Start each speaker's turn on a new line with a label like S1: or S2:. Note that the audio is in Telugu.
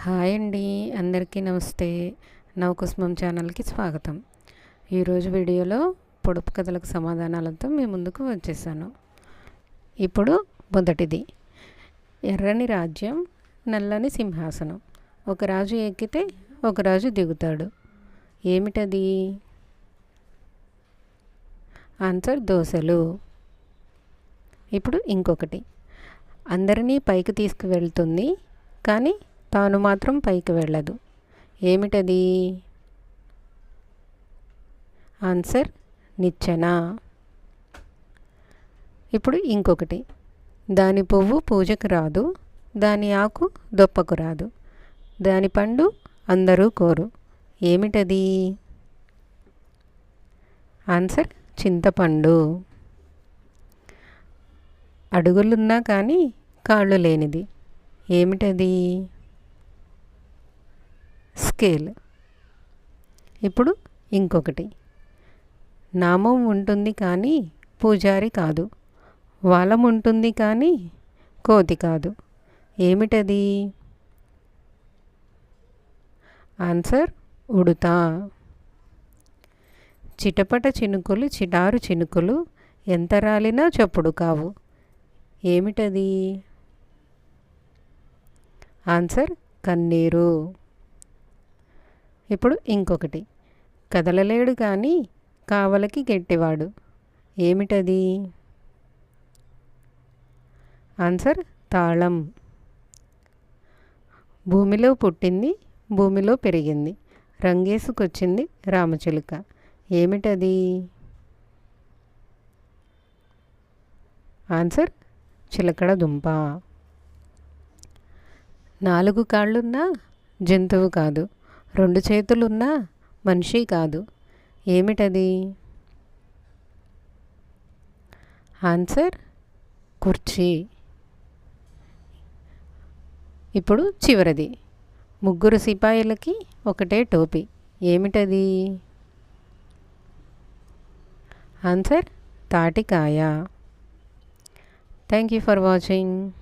S1: హాయ్ అండి. అందరికీ నమస్తే. నవకుస్మం ఛానల్కి స్వాగతం. ఈరోజు వీడియోలో పొడుపు కథలకు సమాధానాలతో మీ ముందుకు వచ్చేసాను. ఇప్పుడు మొదటిది. ఎర్రని రాజ్యం నల్లని సింహాసనం. ఒక రాజు ఎక్కితే ఒక రాజు దిగుతాడు. ఏమిటది? ఆన్సర్ దోశలు ఇప్పుడు ఇంకొకటి. అందరినీ పైకి తీసుకువెళ్తుంది కానీ తాను మాత్రం పైకి వెళ్ళదు. ఏమిటది? ఆన్సర్ నిచ్చెన. ఇప్పుడు ఇంకొకటి. దాని పువ్వు పూజకు రాదు దాని ఆకు దొప్పకు రాదు దాని పండు అందరూ కోరు. ఏమిటది? ఆన్సర్ చింతపండు. అడుగులున్నా కానీ కాళ్ళు లేనిది. ఏమిటది? స్కేల్. ఇప్పుడు ఇంకొకటి. నామం ఉంటుంది కానీ పూజారి కాదు. వాలం ఉంటుంది కానీ కోతి కాదు. ఏమిటది? ఆన్సర్ ఉడుతా. చిటపట చినుకులు చిటారు చినుకులు ఎంత రాలినా చప్పుడు కావు. ఏమిటది? ఆన్సర్ కన్నీరు. ఇప్పుడు ఇంకొకటి. కదలలేడు కానీ కావలకి గట్టివాడు. ఏమిటది? ఆన్సర్ తాళం. భూమిలో పుట్టింది భూమిలో పెరిగింది. రంగేసుకొచ్చింది రామచిలుక. ఏమిటది? ఆన్సర్ చిలకడ దుంప. నాలుగు కాళ్ళున్నా జంతువు కాదు. రెండు చేతులున్నా మనిషి కాదు. ఏమిటది? ఆన్సర్ కుర్చీ. ఇప్పుడు చివరిది. ముగ్గురు సిపాయిలకి ఒకటే టోపీ. ఏమిటది? Answer తాటికాయ. Thank you for watching.